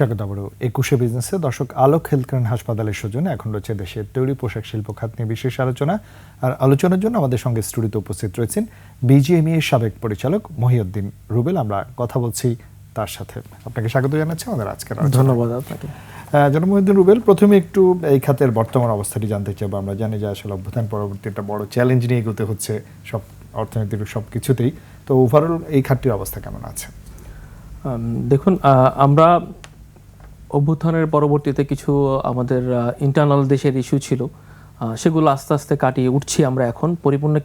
স্বাগত আবারও একুশে বিজনেসে দর্শক আলোক হেলথকেয়ার হাসপাতালের সৌজন্যে এখন রয়েছে দেশের তৈরি পোশাক শিল্প খাত নিয়ে বিশেষ আলোচনা। আর আলোচনার জন্য আমাদের সঙ্গে স্টুডিওতে উপস্থিত রয়েছেন বিজিএমই এর সাবেক পরিচালক মহিউদ্দিন রুবেল। আমরা কথা বলছি তার সাথে। আপনাকে স্বাগত জানাচ্ছি আমাদের আজকের ধন্যবাদ আপনাকে। আহ, জনাব মহিউদ্দিন রুবেল প্রথমে একটু এই খাতের বর্তমান অবস্থাটি জানতে চাইব। আমরা জানি যে আসলে অভ্যুত্থান পরবর্তী একটা বড় চ্যালেঞ্জ নিয়ে এগোতে হচ্ছে সব অর্থনৈতিক সব কিছুতেই। তো ওভারঅল এই খাতটির অবস্থা কেমন আছে? দেখুন আমরা অভ্যুত্থানের পরবর্তীতে কিছু আমাদের ইন্টারনাল দেশের ইস্যু ছিল। সেগুলো আস্তে আস্তে কাটিয়ে উঠছি আমরা এখন। পরিপূর্ণ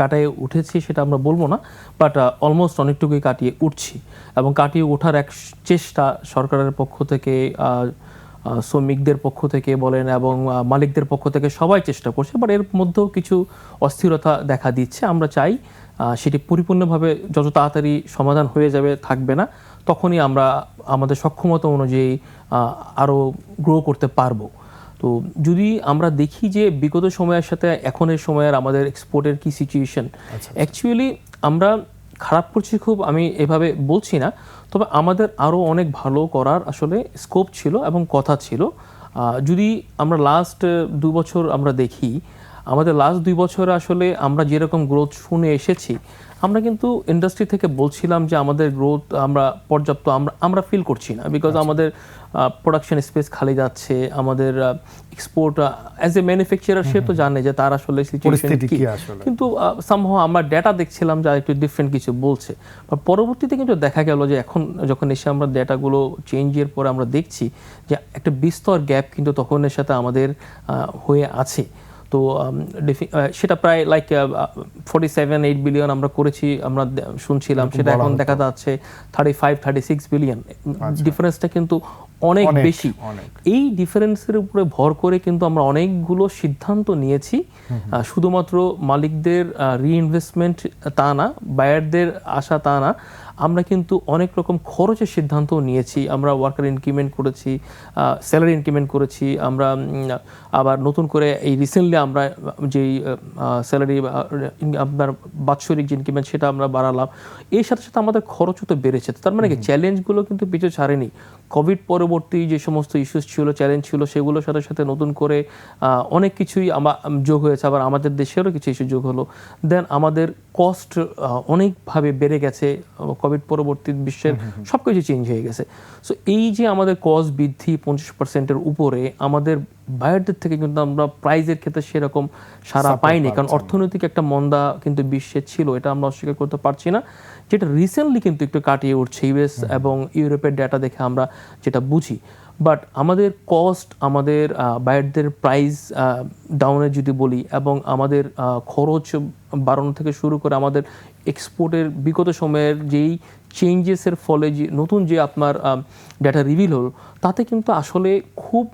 কাটিয়ে উঠেছি সেটা আমরা বলব না বাট অলমোস্ট অনেকটুকুই কাটিয়ে উঠছি। এবং কাটিয়ে ওঠার এক চেষ্টা সরকারের পক্ষ থেকে শ্রমিকদের পক্ষ থেকে বলেন এবং মালিকদের পক্ষ থেকে সবাই চেষ্টা করছে বাট এর মধ্যেও কিছু অস্থিরতা দেখা দিচ্ছে। আমরা চাই সেটি পরিপূর্ণভাবে যত তাড়াতাড়ি সমাধান হয়ে যাবে, থাকবে না। তখনই আমরা আমাদের সক্ষমতা অনুযায়ী আরও গ্রো করতে পারব। তো যদি আমরা দেখি যে বিগত সময়ের সাথে এখনের সময়ের আমাদের এক্সপোর্টের কি সিচুয়েশন অ্যাকচুয়ালি আমরা খারাপ করছি খুব আমি এভাবে বলছি না। তবে আমাদের আরও অনেক ভালো করার আসলে স্কোপ ছিল এবং কথা ছিল। যদি আমরা লাস্ট দু বছর আমরা দেখি আমাদের লাস্ট দুই বছরে আসলে আমরা যেরকম গ্রোথ শুনে এসেছি আমরা কিন্তু ইন্ডাস্ট্রি থেকে বলছিলাম যে আমাদের গ্রোথ আমরা পর্যাপ্ত আমরা আমরা ফিল করছি না বিকজ আমাদের প্রোডাকশন স্পেস খালি যাচ্ছে আমাদের এক্সপোর্ট অ্যাজ এ ম্যানুফ্যাকচারার সে তো জানে যে তার আসলে সিচুয়েশন কি। কি কিন্তু সামহ আমরা ডেটা দেখছিলাম যা একটু ডিফারেন্ট কিছু বলছে। পরবর্তীতে কিন্তু দেখা গেল যে এখন যখন এসে আমরা ডেটাগুলো চেঞ্জের পরে আমরা দেখছি যে একটা বিস্তর গ্যাপ কিন্তু তখন এর সাথে আমাদের আহ, হয়ে আছে। তো সেটা প্রায় like forty seven eight billion আমরা করেছি আমরা শুনছিলাম সেটা এখন দেখা যাচ্ছে thirty five thirty six billion ডিফারেন্সটা কিন্তু অনেক অনেক, বেশি। এই ডিফারেন্সের উপরে ভর করে কিন্তু আমরা অনেকগুলো সিদ্ধান্ত নিয়েছি। শুধুমাত্র মালিকদের রিইনভেস্টমেন্ট তা না বায়ারদের আশা তা না। আমরা কিন্তু অনেক রকম খরচের সিদ্ধান্ত নিয়েছি। আমরা ওয়ার্কার ইনক্রিমেন্ট করেছি স্যালারি ইনক্রিমেন্ট করেছি আমরা আবার নতুন করে এই রিসেন্টলি আমরা যেই স্যালারি আপনার বাৎসরিক যে ইনক্রিমেন্ট সেটা আমরা বাড়ালাম। এর সাথে সাথে আমাদের খরচও তো বেড়েছে। তার মানে কি চ্যালেঞ্জগুলো কিন্তু পিছু ছাড়েনি। কোভিড পরবর্তী যে সমস্ত ইস্যুস ছিল চ্যালেঞ্জ ছিল সেগুলোর সাথে সাথে নতুন করে অনেক কিছুই আমা- যোগ হয়েছে। আবার আমাদের দেশেরও কিছু ইস্যু যোগ হলো। দেন আমাদের কস্ট অনেকভাবে বেড়ে গেছে কোভিড পরবর্তী বিশ্বের সব কিছু চেঞ্জ হয়ে গেছে। সো এই যে আমাদের কস বৃদ্ধি পঞ্চাশ পার্সেন্টের উপরে আমাদের বায়ারদের থেকে কিন্তু আমরা প্রাইজের ক্ষেত্রে সেরকম সারা পাইনি। কারণ অর্থনৈতিক একটা মন্দা কিন্তু বিশ্বে ছিল এটা আমরা অস্বীকার করতে পারছি না। যেটা রিসেন্টলি কিন্তু একটু কাটিয়ে উঠছে ইউএস এবং ইউরোপের ডেটা দেখে আমরা যেটা বুঝি। বাট আমাদের কস্ট আমাদের বায়ারদের প্রাইস ডাউনে যদি বলি এবং আমাদের খরচ বাড়ানো থেকে শুরু করে আমাদের এক্সপোর্টের বিগত সময়ের যেই চেঞ্জেসের ফলে যে নতুন যে আপনার ডেটা রিভিল হলো তাতে কিন্তু আসলে খুব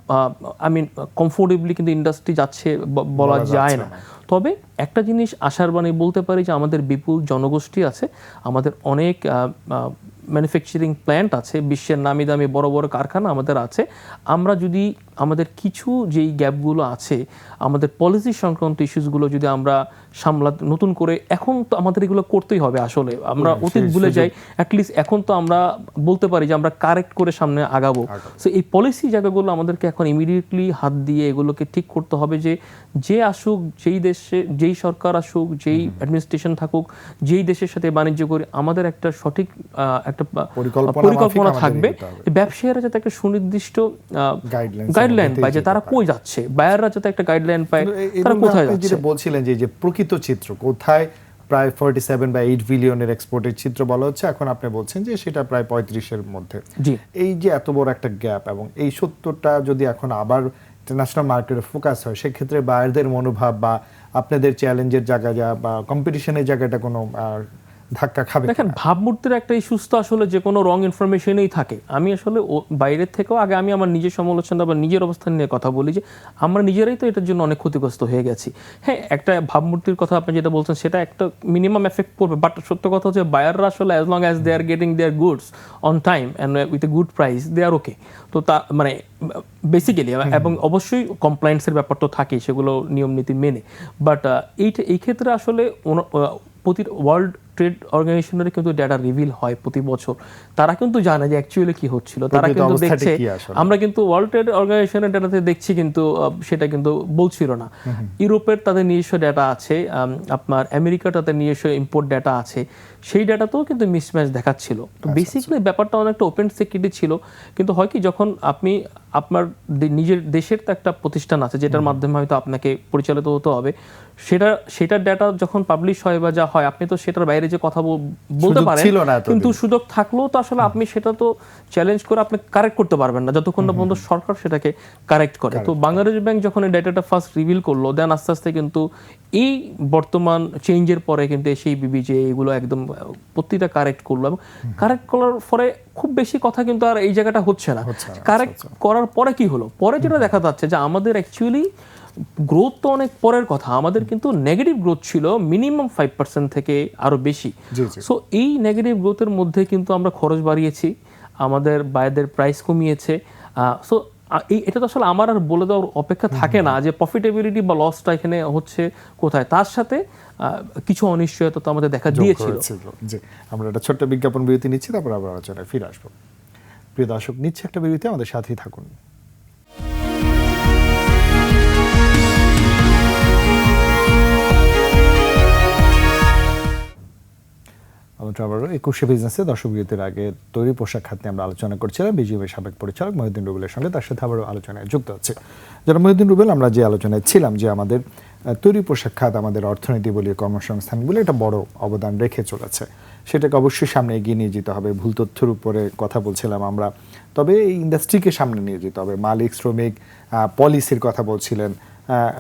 আই মিন কমফোর্টেবলি কিন্তু ইন্ডাস্ট্রি যাচ্ছে বলা যায় না। তবে একটা জিনিস আশার বাণী বলতে পারি যে আমাদের বিপুল জনগোষ্ঠী আছে। আমাদের অনেক ম্যানুফ্যাকচারিং প্ল্যান্ট আছে বিশ্বের নামি দামি বড় বড় কারখানা আমাদের আছে। আমরা যদি আমাদের কিছু যেই গ্যাপগুলো আছে আমাদের পলিসি সংক্রান্ত ইস্যুসগুলো যদি আমরা সামলা নতুন করে এখন তো আমাদের এগুলো করতেই হবে আসলে। আমরা অতীত ভুলে যাই অ্যাটলিস্ট এখন তো আমরা বলতে পারি যে আমরা কারেক্ট করে সামনে আগাবো। সো এই পলিসি জায়গাগুলো আমাদেরকে এখন ইমিডিয়েটলি হাত দিয়ে এগুলোকে ঠিক করতে হবে যে যে আসুক যেই দেশে যেই সরকার আসুক যেই অ্যাডমিনিস্ট্রেশন থাকুক যেই দেশের সাথে বাণিজ্য করে আমাদের একটা সঠিক আহ, একটা পরিকল্পনা থাকবে। ব্যবসায়ীরা যাতে একটা সুনির্দিষ্ট Guidelines গাইডলাইন পায় যে তারা কই যাচ্ছে? বায়াররা যাতে একটা গাইডলাইন পায় তারা কোথায় যাচ্ছে যেটা বলছিলেন যে যে প্রকৃত চিত্র কোথায় প্রায় ফোর্টি সেভেন বা এইট বিলিয়নের এক্সপোর্টের চিত্র বলা হচ্ছে এখন আপনি বলছেন যে সেটা প্রায় পঁয়ত্রিশের মধ্যে। এই যে এত বড় একটা গ্যাপ এবং এই সত্যটা যদি এখন আবার ইন্টারন্যাশনাল মার্কেটে ফোকাস হয় সেক্ষেত্রে বায়ারদের মনোভাব বা আপনাদের চ্যালেঞ্জের জায়গা যা বা কম্পিটিশনের জায়গাটা কোনো ধাক্কা খাবে দেখেন ভাবমূর্তির একটা ইস্যুস তো আসলে যে কোনো রং ইনফরমেশনেই থাকে। আমি আসলে বাইরের থেকেও আগে আমি আমার নিজের সমালোচনা বা নিজের অবস্থান নিয়ে কথা বলি যে আমরা নিজেরাই তো এটার জন্য অনেক ক্ষতিগ্রস্ত হয়ে গেছি। হ্যাঁ একটা ভাবমূর্তির কথা আপনি যেটা বলছেন সেটা একটা মিনিমাম এফেক্ট পড়বে। বাট সত্য কথা হচ্ছে বায়াররা আসলে as long as they are getting their goods on time and with a good price they are okay তো তা মানে বেসিক্যালি এবং অবশ্যই কমপ্লায়েন্সের ব্যাপার তো থাকেই সেগুলো নিয়ম নীতি মেনে বাট এইটা এই ক্ষেত্রে আসলে প্রতি ওয়ার্ল্ড ট্রেড অর্গানাইজেশনের কিন্তু ডেটা রিভিল হয় প্রতি বছর। তারা কিন্তু জানে যে অ্যাকচুয়ালি কি হচ্ছিল। তারা কিন্তু দেখছে আমরা কিন্তু ওয়ার্ল্ড ট্রেড অর্গানাইজেশনের ডেটাতে দেখছি কিন্তু সেটা কিন্তু বলছিল না। ইউরোপের তাদের নিজস্ব ডেটা আছে আপনার আমেরিকার তাদের নিজস্ব ইম্পোর্ট ডেটা আছে। সেই ডেটাতেও কিন্তু মিসম্যাচ দেখাচ্ছিল। তো বেসিক্যালি ব্যাপারটা অনেকটা ওপেন সিকিউরিটি ছিল। কিন্তু হয় কি যখন আপনি আপনার নিজের দেশের তো একটা প্রতিষ্ঠান আছে যেটার মাধ্যমে হয়তো আপনাকে পরিচালিত হতে হবে। সেটা সেটার ডেটা যখন পাবলিশ হয় বা যা হয় আপনি তো সেটার বাইরে যে কথা বলতে পারেন। কিন্তু সুযোগ থাকলেও তো আসলে আপনি সেটা তো চ্যালেঞ্জ করে আপনি কারেক্ট করতে পারবেন না। যতক্ষণ না পর্যন্ত সরকার সেটাকে কারেক্ট করে। তো বাংলাদেশ ব্যাংক যখন এই ডাটাটা ফার্স্ট রিভিল করল দেন আস্তে আস্তে কিন্তু এই বর্তমান চেঞ্জের পরে কিন্তু সেই বিবিজে এগুলো একদম প্রতিটা কারেক্ট করল এবং কারেক্ট করার পরে খুব বেশি কথা কিন্তু আর এই জায়গাটা হচ্ছে না। হচ্ছে না, কারেক্ট করার পরে কি হলো? পরে যেটা দেখা যাচ্ছে যে আমাদের অ্যাকচুয়ালি গ্রোথ তো অনেক পরের কথা। আমাদের কিন্তু নেগেটিভ গ্রোথ ছিল মিনিমাম ফাইভ পার্সেন্ট থেকে আরও বেশি। সো এই নেগেটিভ গ্রোথের মধ্যে কিন্তু আমরা খরচ বাড়িয়েছি আমাদের বায়দের প্রাইস কমিয়েছে। সো এই এটা তো আসলে আমার আর বলে দেওয়ার অপেক্ষা থাকে না যে প্রফিটেবিলিটি বা লসটা এখানে হচ্ছে কোথায়। তার সাথে কিছু অনিশ্চয়তা তো আমাদের দেখা দিয়েছিল। জি আমরা একটা ছোট্ট বিজ্ঞাপন বিরতি নিচ্ছি তারপর আবার আলোচনায় ফিরে আসব। প্রিয় দর্শক নিচ্ছে একটা বিরতি আমাদের সাথেই থাকুন। আবারও একুশে বিজনেসে দর্শক বিরতির আগে তৈরি পোশাক খাত নিয়ে আমরা আলোচনা করছিলাম। বিজিএমের সাবেক পরিচালক মহিউদ্দিন রুবেলের সঙ্গে তার সাথে আবারও আলোচনায় যুক্ত হচ্ছে যারা মহিউদ্দিন রুবেল, আমরা যে আলোচনায় ছিলাম যে আমাদের তৈরি পোশাক খাত আমাদের অর্থনীতি বলি কর্মসংস্থান বলে এটা বড় অবদান রেখে চলেছে। সেটাকে অবশ্যই সামনে এগিয়ে নিয়ে যেতে হবে। ভুল তথ্যের উপরে কথা বলছিলাম আমরা। তবে এই ইন্ডাস্ট্রিকে সামনে নিয়ে যেতে হবে। মালিক, শ্রমিক পলিসির কথা বলছিলেন।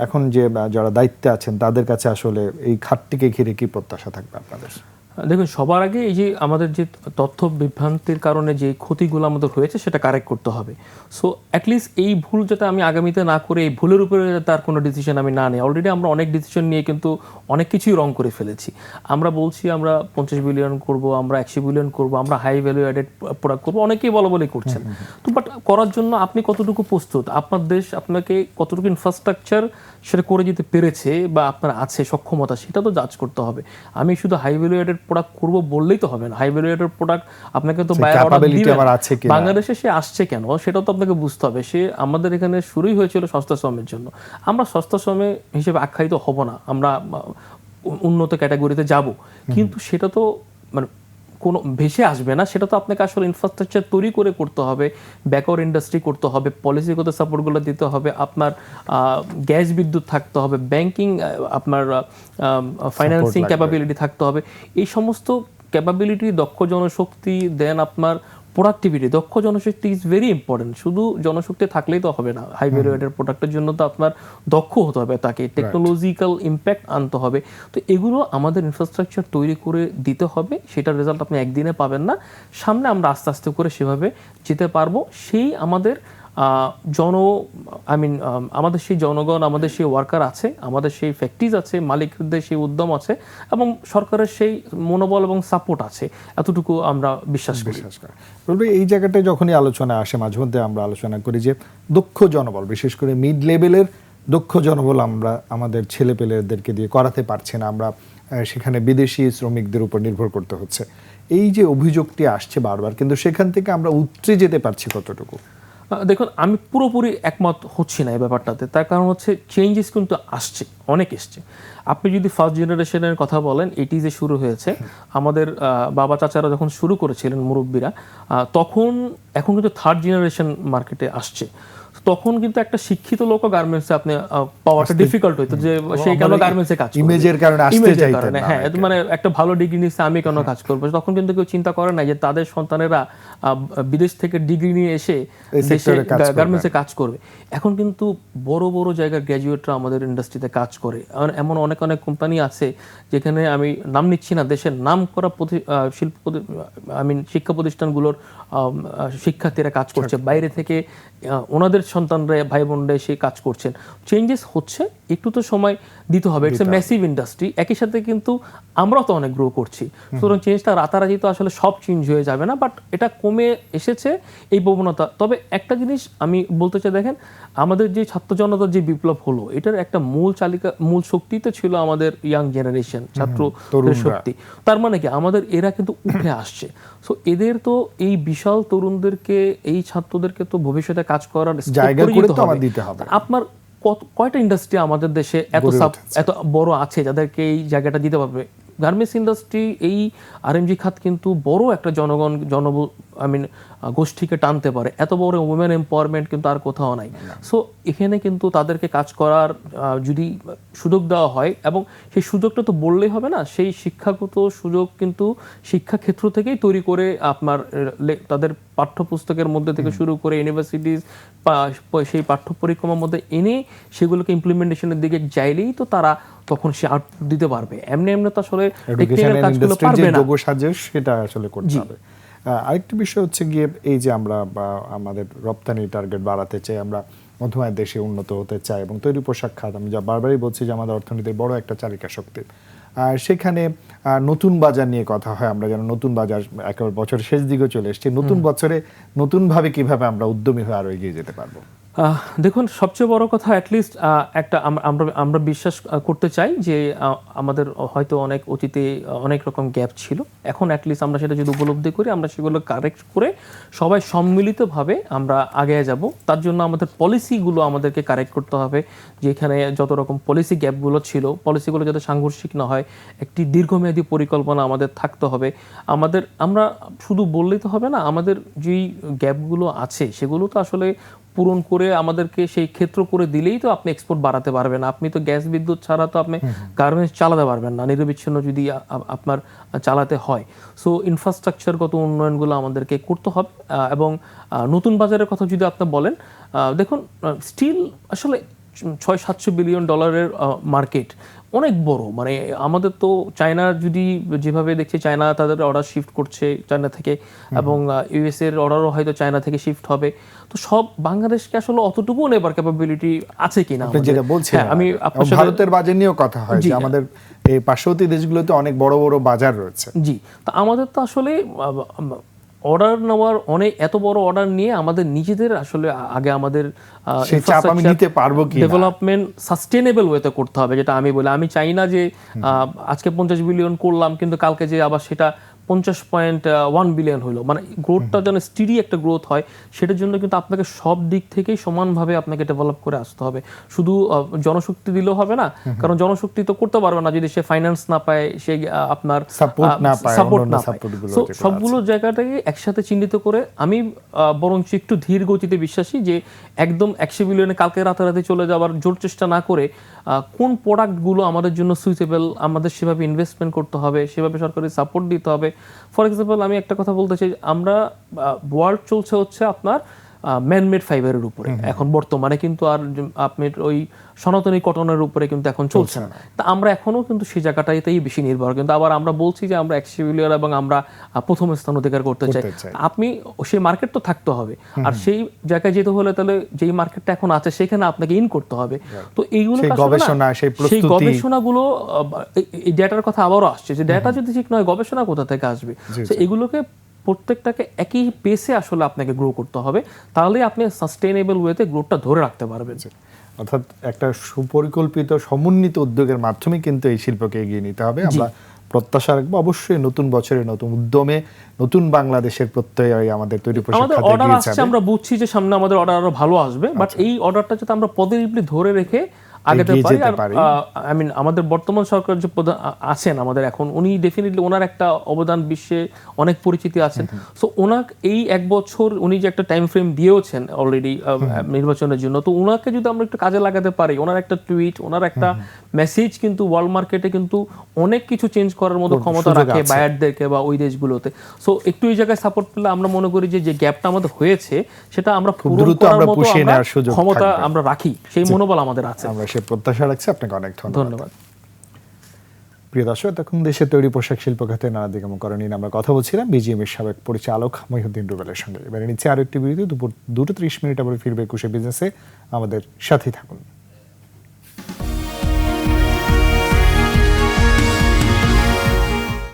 এখন যে যারা দায়িত্বে আছেন তাদের কাছে আসলে এই খাতটিকে ঘিরে কি প্রত্যাশা থাকবে আপনাদের? দেখুন সবার আগে এই যে আমাদের যে তথ্য বিভ্রান্তির কারণে যে ক্ষতিগুলো আমাদের হয়েছে সেটা কারেক্ট করতে হবে। সো অ্যাটলিস্ট এই ভুল যাতে আমি আগামীতে না করে এই ভুলের উপরে তার কোনো ডিসিশন আমি না নিই। অলরেডি আমরা অনেক ডিসিশন নিয়ে কিন্তু অনেক কিছুই রং করে ফেলেছি। আমরা বলছি আমরা পঞ্চাশ বিলিয়ন করব আমরা একশো বিলিয়ন করব আমরা হাই ভ্যালু অ্যাডেড প্রোডাক্ট করব অনেকেই বলা বলে করছেন। তো বাট করার জন্য আপনি কতটুকু প্রস্তুত? আপনার দেশ আপনাকে কতটুকু ইনফ্রাস্ট্রাকচার সেটা করে যেতে পেরেছে বা আপনার আছে সক্ষমতা সেটা তো জাজ করতে হবে। আমি শুধু হাই ভ্যালু অ্যাডেড প্রোডাক্ট করব বললেই তো হবে না। হাই ভ্যালুয়েটেড প্রোডাক্ট আপনাকে তো সেই অর্ডার দিবে। আমার আছে কি বাংলাদেশে সে আসছে কেন? সেটা তো আপনাকে বুঝতে হবে। সে আমাদের এখানে শুরুই হয়েছিল সস্তা শ্রমের জন্য। আমরা সস্তা শ্রমে হিসেবে আখ্যায়িত হব না। আমরা উন্নত ক্যাটাগরিতে যাব। কিন্তু সেটা তো মানে কোনো ভেসে আসবে না সেটা তো আপনাকে আসলে ইনফ্রাস্ট্রাকচার তৈরি করে করতে হবে ব্যাকওয়ার্ড ইন্ডাস্ট্রি করতে হবে পলিসিগত সাপোর্টগুলো দিতে হবে আপনার গ্যাস বিদ্যুৎ থাকতে হবে ব্যাংকিং আপনার ফাইন্যান্সিং। ক্যাপাবিলিটি থাকতে হবে এই সমস্ত ক্যাপাবিলিটি দক্ষ জনশক্তি দেন আপনার প্রোডাক্টিভিটি দক্ষ জনশক্তি ইজ ভেরি ইম্পর্টেন্ট শুধু জনশক্তি থাকলেই তো হবে না। হাই প্রোডাক্টের জন্য তো আপনার দক্ষ হতে হবে তাকে। টেকনোলজিক্যাল ইম্প্যাক্ট আনতে হবে। তো এগুলো আমাদের ইনফ্রাস্ট্রাকচার তৈরি করে দিতে হবে। সেটার রেজাল্ট আপনি একদিনে পাবেন না। সামনে আমরা আস্তে আস্তে করে সেভাবে যেতে পারব। সেই আমাদের জন আই মিন আমাদের সেই জনগণ, আমাদের সেই ওয়ার্কার আছে, আমাদের সেই ফ্যাক্টরিজ আছে, মালিকদের সেই উদ্যম আছে, এবং সরকারের সেই মনোবল এবং সাপোর্ট আছে। এতটুকু আমরা বিশ্বাস বিশ্বাস করে। এই জায়গাটায় যখনই আলোচনা আসে, মাঝে মধ্যে আমরা আলোচনা করি যে দক্ষ জনবল, বিশেষ করে মিড লেভেলের দক্ষ জনবল আমরা আমাদের ছেলে পেলেদেরকে দিয়ে করাতে পারছি না। আমরা সেখানে বিদেশি শ্রমিকদের উপর নির্ভর করতে হচ্ছে। এই যে অভিযোগটি আসছে বারবার, কিন্তু সেখান থেকে আমরা উতরে যেতে পারছি কতটুকু? দেখুন, আমি পুরোপুরি একমত হচ্ছি না এই ব্যাপারটাতে। তার কারণ হচ্ছে চেঞ্জেস কিন্তু আসছে, অনেক এসছে। আপনি যদি ফার্স্ট জেনারেশনের কথা বলেন, এটি যে শুরু হয়েছে, আমাদের বাবা চাচারা যখন শুরু করেছিলেন মুরব্বীরা তখন, এখন কিন্তু থার্ড জেনারেশন মার্কেটে আসছে। তখন কিন্তু একটা শিক্ষিত লোক গার্মেন্টসে আপনি পাওয়াটা ডিফিকাল্ট হইতো যে সে কেন মানে গার্মেন্টসে কাজ? ইমেজের কারণে আসতে চাইতেন না হ্যাঁ মানে একটা ভালো ডিগ্রি নিচ্ছে আমি কেন কাজ করব তখন কিন্তু কেউ চিন্তা করে না যে তাদের সন্তানেরা বিদেশ থেকে ডিগ্রি নিয়ে এসে দেশে। গার্মেন্টসে কাজ করবে এখন কিন্তু বড় বড় জায়গার গ্র্যাজুয়েটরা আমাদের ইন্ডাস্ট্রিতে কাজ করে এমন অনেক অনেক কোম্পানি আছে যেখানে আমি নাম নিচ্ছি না দেশের নাম করা শিল্প আই মিন শিক্ষা প্রতিষ্ঠানগুলোর শিক্ষার্থীরা কাজ করছে। বাইরে থেকে ওনাদের সন্তানরা ভাই বোনরা এসে কাজ করছেন। চেঞ্জেস হচ্ছে একটু তো সময় দিতে হবে। ইটস এ ম্যাসিভ ইন্ডাস্ট্রি একই সাথে কিন্তু আমরাও তো অনেক গ্রো করছি। সুতরাং চেঞ্জটা রাতারাতি তো আসলে সব চেঞ্জ হয়ে যাবে না বাট এটা কমে এসেছে এই প্রবণতা। তবে একটা জিনিস আমি বলতে চাই দেখেন আমাদের যে ছাত্র জনতার যে বিপ্লব হলো এটার একটা মূল চালিকা মূল শক্তি তো ছিল আমাদের ইয়াং জেনারেশন ছাত্র শক্তি। তার মানে কি আমাদের এরা কিন্তু উঠে আসছে। সো এদের তো এই বিশাল তরুণদেরকে এই ছাত্রদেরকে তো ভবিষ্যতে কাজ করার জায়গা করে তো। দিতে হবে। আপনার কত কয়টা ইন্ডাস্ট্রি আমাদের দেশে এত সাব এত বড় আছে যাদেরকে এই জায়গাটা দিতে পারবে? গার্মেন্টস ইন্ডাস্ট্রি এই আরএমজি খাত কিন্তু বড় একটা জনগণ জনব আই মিন গোষ্ঠীকে টানতে পারে। এত বড় উমেন এম্পাওয়ারমেন্ট কিন্তু আর কোথাও নাই। সো এখানে কিন্তু তাদেরকে কাজ করার যদি সুযোগ দেওয়া হয় এবং সেই সুযোগটা তো বললেই হবে না সেই শিক্ষাগত সুযোগ কিন্তু শিক্ষাক্ষেত্র থেকেই তৈরি করে আপনার তাদের পাঠ্যপুস্তকের মধ্যে থেকে শুরু করে ইউনিভার্সিটিজ সেই পাঠ্য পরিক্রমার মধ্যে এনে সেগুলোকে ইমপ্লিমেন্টেশনের দিকে যাইলেই তো তারা তখন সে আউটপুট দিতে পারবে। এমনি এমনি তো আসলে কাজগুলো পারবে না। সেটা আসলে করতে হবে। আরেকটি বিষয় হচ্ছে গিয়ে এই যে আমরা বা আমাদের রপ্তানি টার্গেট বাড়াতে চাই আমরা মধ্যমায়ের দেশে উন্নত হতে চাই এবং তৈরি পোশাক খাত আমি যা বারবারই বলছি যে আমাদের অর্থনীতির বড় একটা চালিকা শক্তি। আর সেখানে আহ, নতুন বাজার নিয়ে কথা হয় আমরা যেন নতুন বাজার একেবারে বছর শেষ দিকে চলে এসেছি। নতুন বছরে নতুনভাবে কীভাবে আমরা উদ্যমী হয়ে আরও এগিয়ে যেতে পারব? দেখুন, সবচেয়ে বড় কথা অ্যাটলিস্ট একটা আমরা আমরা বিশ্বাস করতে চাই যে আমাদের হয়তো অনেক অতীতে অনেক রকম গ্যাপ ছিল। এখন অ্যাটলিস্ট আমরা সেটা যদি উপলব্ধি করি, আমরা সেগুলো কারেক্ট করে সবাই সম্মিলিতভাবে আমরা আগে যাব। তার জন্য আমাদের পলিসিগুলো আমাদেরকে কারেক্ট করতে হবে যেখানে যত রকম পলিসি গ্যাপগুলো ছিল পলিসিগুলো যাতে সাংঘর্ষিক না হয়, একটি দীর্ঘমেয়াদী পরিকল্পনা আমাদের থাকতে হবে। আমাদের, আমরা শুধু বললেই তো হবে না, আমাদের যেই গ্যাপগুলো আছে, সেগুলো তো আসলে পূরণ করে আমাদেরকে সেই ক্ষেত্র করে দিলেই তো আপনি এক্সপোর্ট বাড়াতে পারবেন। আপনি তো গ্যাস বিদ্যুৎ ছাড়া তো আপনি গার্মেন্টস চালাতে পারবেন না। নিরবিচ্ছিন্ন যদি আপনার চালাতে হয়। সো ইনফ্রাস্ট্রাকচারগত উন্নয়নগুলো আমাদেরকে করতে হবে এবং নতুন বাজারের কথা যদি আপনি বলেন দেখুন স্টিল আসলে ছয় সাতশো বিলিয়ন ডলারের মার্কেট অনেক বড়। মানে আমাদের তো চায়না যদি যেভাবে দেখছি চায়না তাদের অর্ডার শিফট করছে চায়না থেকে এবং ইউএস এর অর্ডারও হয়তো চায়না থেকে শিফট হবে। তো সব বাংলাদেশকে আসলে অতটুকু নেবার ক্যাপাবিলিটি আছে কিনা যেটা বলছেন হ্যাঁ, আমি আপনার ভারতের বাজার নিয়েও কথা হয় যে আমাদের এই পার্শ্ববর্তী দেশগুলোতে অনেক বড় বড় বাজার রয়েছে। জি তা আমাদের তো আসলে অর্ডার নেওয়ার অনেক এত বড় অর্ডার নিয়ে আমাদের নিজেদের আসলে আগে আমাদের সেই আমি নিতে পারব কি ডেভেলপমেন্ট সাস্টেনেবল ওয়েতে করতে হবে যেটা আমি বলি। আমি চাই না যে আহ, আজকে পঞ্চাশ বিলিয়ন করলাম কিন্তু কালকে যে আবার সেটা পঞ্চাশ পয়েন্ট ওয়ান বিলিয়ন হলো। মানে গ্রোথটা যেন স্টিডি একটা গ্রোথ হয় সেটার জন্য কিন্তু আপনাকে সব দিক থেকেই সমানভাবে আপনাকে ডেভেলপ করে আসতে হবে। শুধু জনশক্তি দিলেও হবে না কারণ জনশক্তি তো করতে পারবে না। যদি সে ফাইন্যান্স না পায় সে আপনার Support না পায়, সাপোর্ট না পায়। সবগুলো জায়গাটাকে একসাথে চিহ্নিত করে আমি বরঞ্চ একটু ধীর গতিতে বিশ্বাসী যে একদম একশো বিলিয়নে কালকে রাতারাতি চলে যাওয়ার জোর চেষ্টা না করে কোন প্রোডাক্টগুলো আমাদের জন্য সুইটেবল আমাদের সেভাবে ইনভেস্টমেন্ট করতে হবে সেভাবে সরকারি সাপোর্ট দিতে হবে ফর এক্সাম্পল আমি একটা কথা বলতে চাই আমরা ওয়ার্ল্ড চলছে হচ্ছে আপনার ম্যানমেড ফাইবারের উপরে। এখন বর্তমানে কিন্তু আর যে- আপনি ওই সনাতনী কটনের উপরে কিন্তু এখন চলছে না। তা আমরা এখনও কিন্তু সেই জায়গাটাতেই বেশি নির্ভর। কিন্তু আবার আমরা বলছি যে আমরা একশো এবং আমরা প্রথম স্থান অধিকার করতে চাই। আপনি সেই মার্কেট তো থাকতে হবে। আর সেই জায়গায় যেতে হলে তাহলে যেই মার্কেটটা এখন আছে সেখানে আপনাকে ইন করতে হবে। তো এইগুলো গবেষণা, সেই গবেষণাগুলো এই- ডেটার কথা আবারও আসছে যে ডেটা যদি ঠিক নয় গবেষণা কোথা থেকে আসবে? তো এগুলোকে প্রত্যেকটাকে একই পেসে আসলে আপনাকে গ্রো করতে হবে। তাহলে আপনি সাস্টেনেবল ওয়েতে গ্রোথটা ধরে রাখতে পারবেন। অর্থাৎ একটা সুপরিকল্পিত সমন্বিত উদ্যোগের মাধ্যমে কিন্তু এই শিল্পকে এগিয়ে নিতে হবে। আমরা প্রত্যাশা রাখব অবশ্যই নতুন বছরে নতুন উদ্যমে নতুন বাংলাদেশের প্রত্যয় আমাদের তৈরি আমাদের অর্ডার আসছে আমরা বুঝছি যে সামনে আমাদের অর্ডার আরও ভালো আসবে বাট এই অর্ডারটা যাতে আমরা পজিটিভলি ধরে রেখে আগাতে পারি। আই মিন আমাদের বর্তমান সরকার যে প্রধান আছেন আমাদের এখন উনি ডেফিনেটলি ওনার একটা অবদান বিশ্বে অনেক পরিচিতি আছেন। সো ওনাকে এই এক বছর উনি যে একটা টাইম ফ্রেম দিয়েওছেন অলরেডি নির্বাচনের জন্য তো ওনাকে যদি আমরা একটু কাজে লাগাতে পারি ওনার একটা টুইট ওনার একটা মেসেজ কিন্তু ওয়ার্ল্ড মার্কেটে কিন্তু অনেক কিছু চেঞ্জ করার মতো ক্ষমতা রাখে। বায়ারদেরকে বা ওই দেশগুলোতে। সো একটু এই জায়গায় সাপোর্ট পেলে আমরা মনে করি যে যে গ্যাপটা আমাদের হয়েছে সেটা আমরা দ্রুত করার আমরা মতো পুষিয়ে নেওয়ার সুযোগ ক্ষমতা আমরা রাখি সেই মনোবল আমাদের আছে। সে প্রত্যাশা রাখছি। আপনাকে অনেক ধন্যবাদ। ধন্যবাদ। প্রিয় দর্শক এখন দেশের তৈরি পোশাক শিল্প খাতে নানা দিকে করণী নিয়ে আমরা কথা বলছিলাম। বিজিএম এর সাবেক পরিচালক মহিউদ্দিন রুবেলের সঙ্গে। এবারে নিচে আরও একটি বিরতি। দুপুর দুটো ত্রিশ মিনিট আবার ফিরবে একুশে বিজনেসে আমাদের সাথেই থাকুন।